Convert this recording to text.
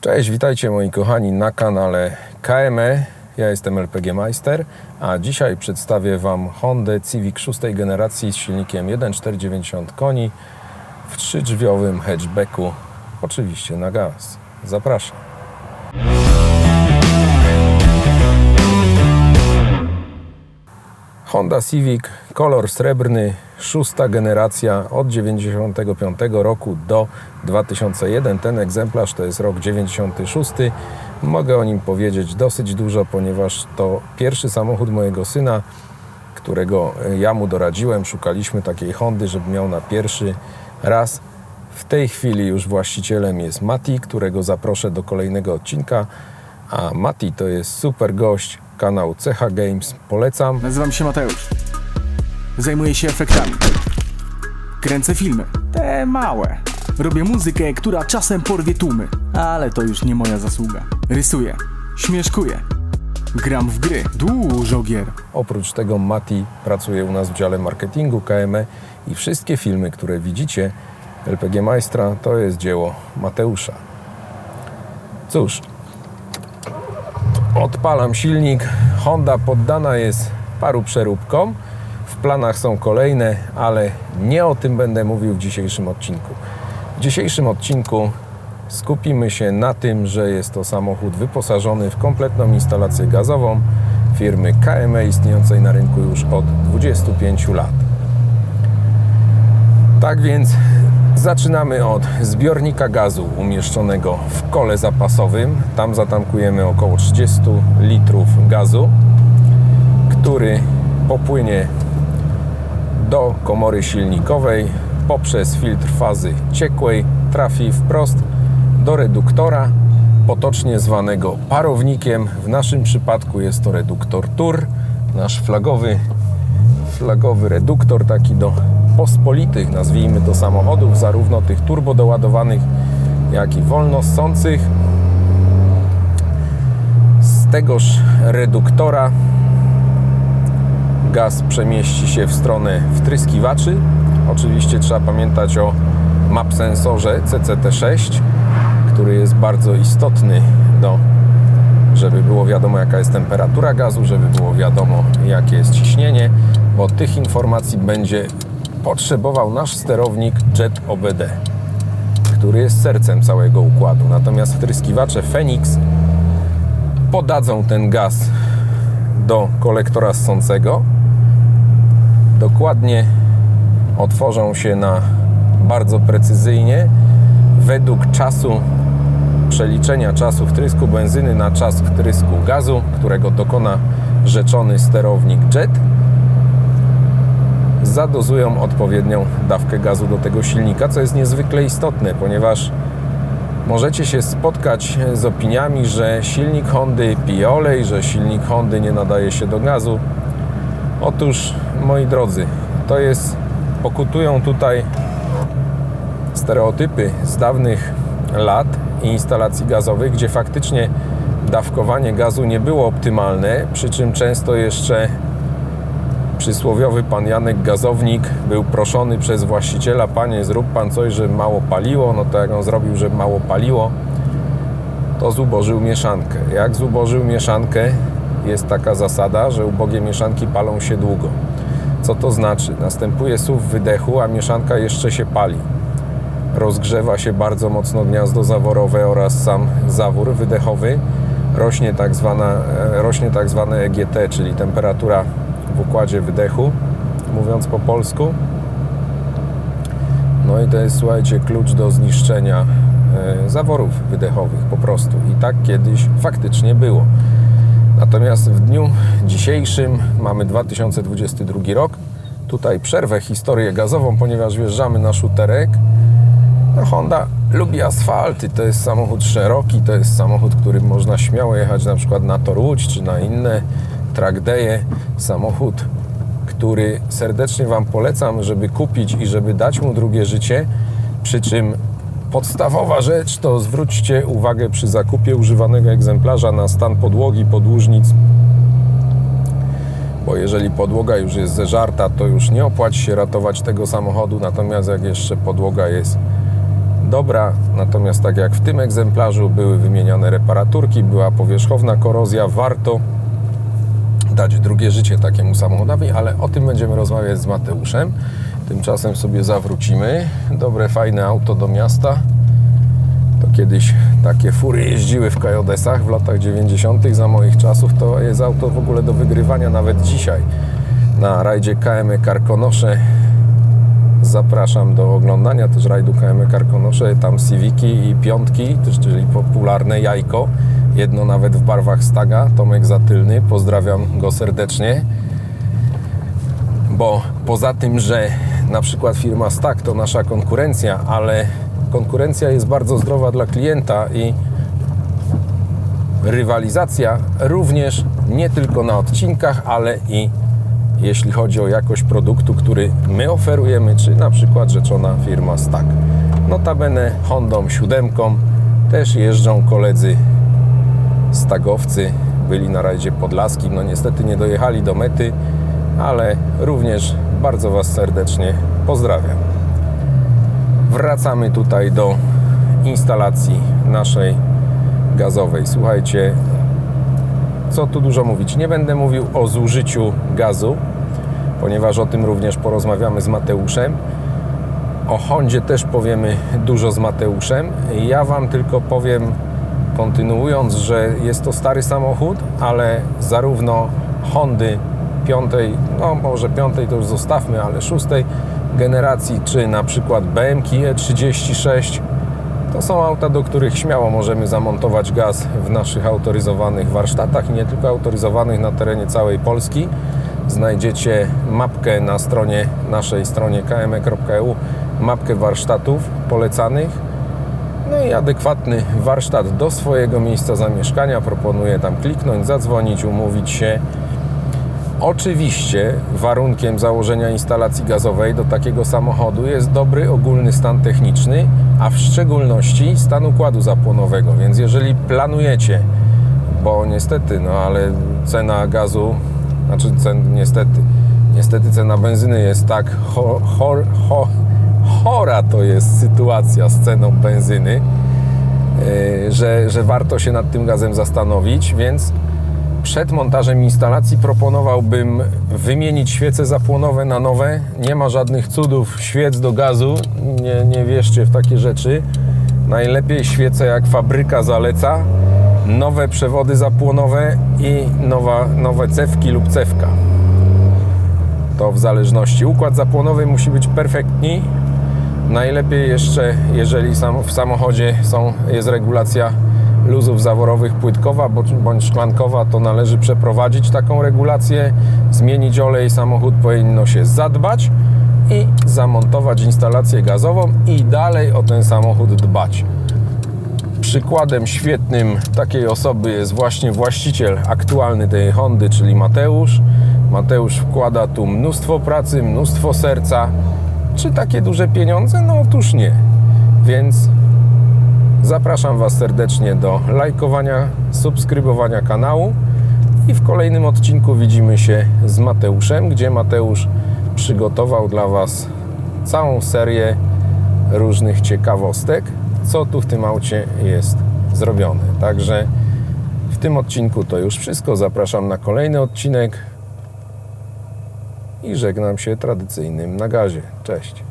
Cześć, witajcie moi kochani na kanale KME. Ja jestem LPG Meister, a dzisiaj przedstawię Wam Hondę Civic szóstej generacji z silnikiem 1.490 koni w trzydrzwiowym hatchbacku, oczywiście na gaz. Zapraszam. Honda Civic, kolor srebrny, szósta generacja od 95 roku do 2001. Ten egzemplarz to jest rok 96. Mogę o nim powiedzieć dosyć dużo, ponieważ to pierwszy samochód mojego syna, którego ja mu doradziłem. Szukaliśmy takiej Hondy, żeby miał na pierwszy raz. W tej chwili już właścicielem jest Mati, którego zaproszę do kolejnego odcinka. A Mati to jest super gość, kanał CH Games. Polecam. Nazywam się Mateusz. Zajmuję się efektami. Kręcę filmy. Te małe. Robię muzykę, która czasem porwie tłumy. Ale to już nie moja zasługa. Rysuję. Śmieszkuję. Gram w gry. Dużo gier. Oprócz tego Mati pracuje u nas w dziale marketingu KME i wszystkie filmy, które widzicie LPG Majstra to jest dzieło Mateusza. Cóż, odpalam silnik. Honda poddana jest paru przeróbkom. W planach są kolejne, ale nie o tym będę mówił w dzisiejszym odcinku. W dzisiejszym odcinku skupimy się na tym, że jest to samochód wyposażony w kompletną instalację gazową firmy KME istniejącej na rynku już od 25 lat. Tak więc zaczynamy od zbiornika gazu umieszczonego w kole zapasowym. Tam zatankujemy około 30 litrów gazu, który popłynie do komory silnikowej poprzez filtr fazy ciekłej, trafi wprost do reduktora, potocznie zwanego parownikiem. W naszym przypadku jest to reduktor TUR, nasz flagowy, flagowy reduktor taki do pospolitych, nazwijmy to samochodów, zarówno tych turbo doładowanych, jak i wolno ssących. Z tegoż reduktora gaz przemieści się w stronę wtryskiwaczy. Oczywiście trzeba pamiętać o map sensorze CCT6, który jest bardzo istotny do żeby było wiadomo jaka jest temperatura gazu, żeby było wiadomo jakie jest ciśnienie, bo tych informacji będzie potrzebował nasz sterownik Jet OBD, który jest sercem całego układu. Natomiast wtryskiwacze Phoenix podadzą ten gaz do kolektora ssącego. Dokładnie otworzą się na bardzo precyzyjnie według czasu przeliczenia czasu wtrysku benzyny na czas wtrysku gazu, którego dokona rzeczony sterownik JET zadozują odpowiednią dawkę gazu do tego silnika, co jest niezwykle istotne, ponieważ możecie się spotkać z opiniami, że silnik Hondy pije olej, że silnik Hondy nie nadaje się do gazu. Otóż, moi drodzy, to jest, pokutują tutaj stereotypy z dawnych lat i instalacji gazowych, gdzie faktycznie dawkowanie gazu nie było optymalne, przy czym często jeszcze przysłowiowy pan Janek Gazownik był proszony przez właściciela, panie zrób pan coś, żeby mało paliło, no to jak on zrobił, żeby mało paliło, to zubożył mieszankę. Jak zubożył mieszankę, jest taka zasada, że ubogie mieszanki palą się długo. Co to znaczy? Następuje suw wydechu, a mieszanka jeszcze się pali. Rozgrzewa się bardzo mocno gniazdo zaworowe oraz sam zawór wydechowy. Rośnie tak, zwana, rośnie tak zwane EGT, czyli temperatura układzie wydechu, mówiąc po polsku. No i to jest, słuchajcie, klucz do zniszczenia e, zaworów wydechowych po prostu. I tak kiedyś faktycznie było. Natomiast w dniu dzisiejszym mamy 2022 rok. Tutaj przerwę historię gazową, ponieważ wjeżdżamy na szuterek. No, Honda lubi asfalty, to jest samochód szeroki, to jest samochód, którym można śmiało jechać na przykład na Tor Łódź czy na inne track day'e. Samochód, który serdecznie Wam polecam, żeby kupić i żeby dać mu drugie życie. Przy czym podstawowa rzecz to zwróćcie uwagę przy zakupie używanego egzemplarza na stan podłogi, podłużnic. Bo jeżeli podłoga już jest zeżarta, to już nie opłaci się ratować tego samochodu. Natomiast jak jeszcze podłoga jest dobra, natomiast tak jak w tym egzemplarzu były wymieniane reparaturki, była powierzchowna korozja, warto dać drugie życie takiemu samochodowi, ale o tym będziemy rozmawiać z Mateuszem. Tymczasem sobie zawrócimy. Dobre, fajne auto do miasta. To kiedyś takie fury jeździły w KJS-ach w latach 90. za moich czasów. To jest auto w ogóle do wygrywania nawet dzisiaj. Na rajdzie KM Karkonosze zapraszam do oglądania też rajdu KM Karkonosze. Tam Civiki i piątki, czyli popularne jajko. Jedno nawet w barwach Staga. Tomek Zatylny, pozdrawiam go serdecznie bo poza tym, że na przykład firma Stack to nasza konkurencja, ale konkurencja jest bardzo zdrowa dla klienta i rywalizacja również nie tylko na odcinkach, ale i jeśli chodzi o jakość produktu, który my oferujemy, czy na przykład rzeczona firma Stack. Notabene Hondą 7 też jeżdżą koledzy stagowcy, byli na rajdzie podlaskim, no niestety nie dojechali do mety, ale również bardzo Was serdecznie pozdrawiam. Wracamy tutaj do instalacji naszej gazowej. Słuchajcie, co tu dużo mówić. Nie będę mówił o zużyciu gazu, ponieważ o tym również porozmawiamy z Mateuszem. O Hondzie też powiemy dużo z Mateuszem. Ja Wam tylko powiem, kontynuując, że jest to stary samochód, ale zarówno Hondy piątej, no może piątej to już zostawmy, ale szóstej generacji, czy na przykład BMW E36, to są auta, do których śmiało możemy zamontować gaz w naszych autoryzowanych warsztatach i nie tylko autoryzowanych na terenie całej Polski. Znajdziecie mapkę na stronie naszej stronie kme.eu, mapkę warsztatów polecanych. No i adekwatny warsztat do swojego miejsca zamieszkania. Proponuję tam kliknąć, zadzwonić, umówić się. Oczywiście warunkiem założenia instalacji gazowej do takiego samochodu jest dobry ogólny stan techniczny, a w szczególności stan układu zapłonowego. Więc jeżeli planujecie, bo niestety, no ale cena gazu, znaczy cen, niestety, niestety cena benzyny jest tak cho, chor, cho, chora to jest sytuacja z ceną benzyny, yy, że, że warto się nad tym gazem zastanowić, więc przed montażem instalacji proponowałbym wymienić świece zapłonowe na nowe. Nie ma żadnych cudów świec do gazu, nie, nie wierzcie w takie rzeczy. Najlepiej świece jak fabryka zaleca, nowe przewody zapłonowe i nowa, nowe cewki lub cewka. To w zależności. Układ zapłonowy musi być perfektni. Najlepiej jeszcze, jeżeli sam, w samochodzie są, jest regulacja luzów zaworowych płytkowa bądź szklankowa, to należy przeprowadzić taką regulację, zmienić olej, samochód powinno się zadbać i zamontować instalację gazową i dalej o ten samochód dbać. Przykładem świetnym takiej osoby jest właśnie właściciel aktualny tej Hondy, czyli Mateusz. Mateusz wkłada tu mnóstwo pracy, mnóstwo serca. Czy takie duże pieniądze? No otóż nie. Więc Zapraszam Was serdecznie do lajkowania, subskrybowania kanału i w kolejnym odcinku widzimy się z Mateuszem, gdzie Mateusz przygotował dla Was całą serię różnych ciekawostek, co tu w tym aucie jest zrobione. Także w tym odcinku to już wszystko. Zapraszam na kolejny odcinek i żegnam się tradycyjnym na gazie. Cześć.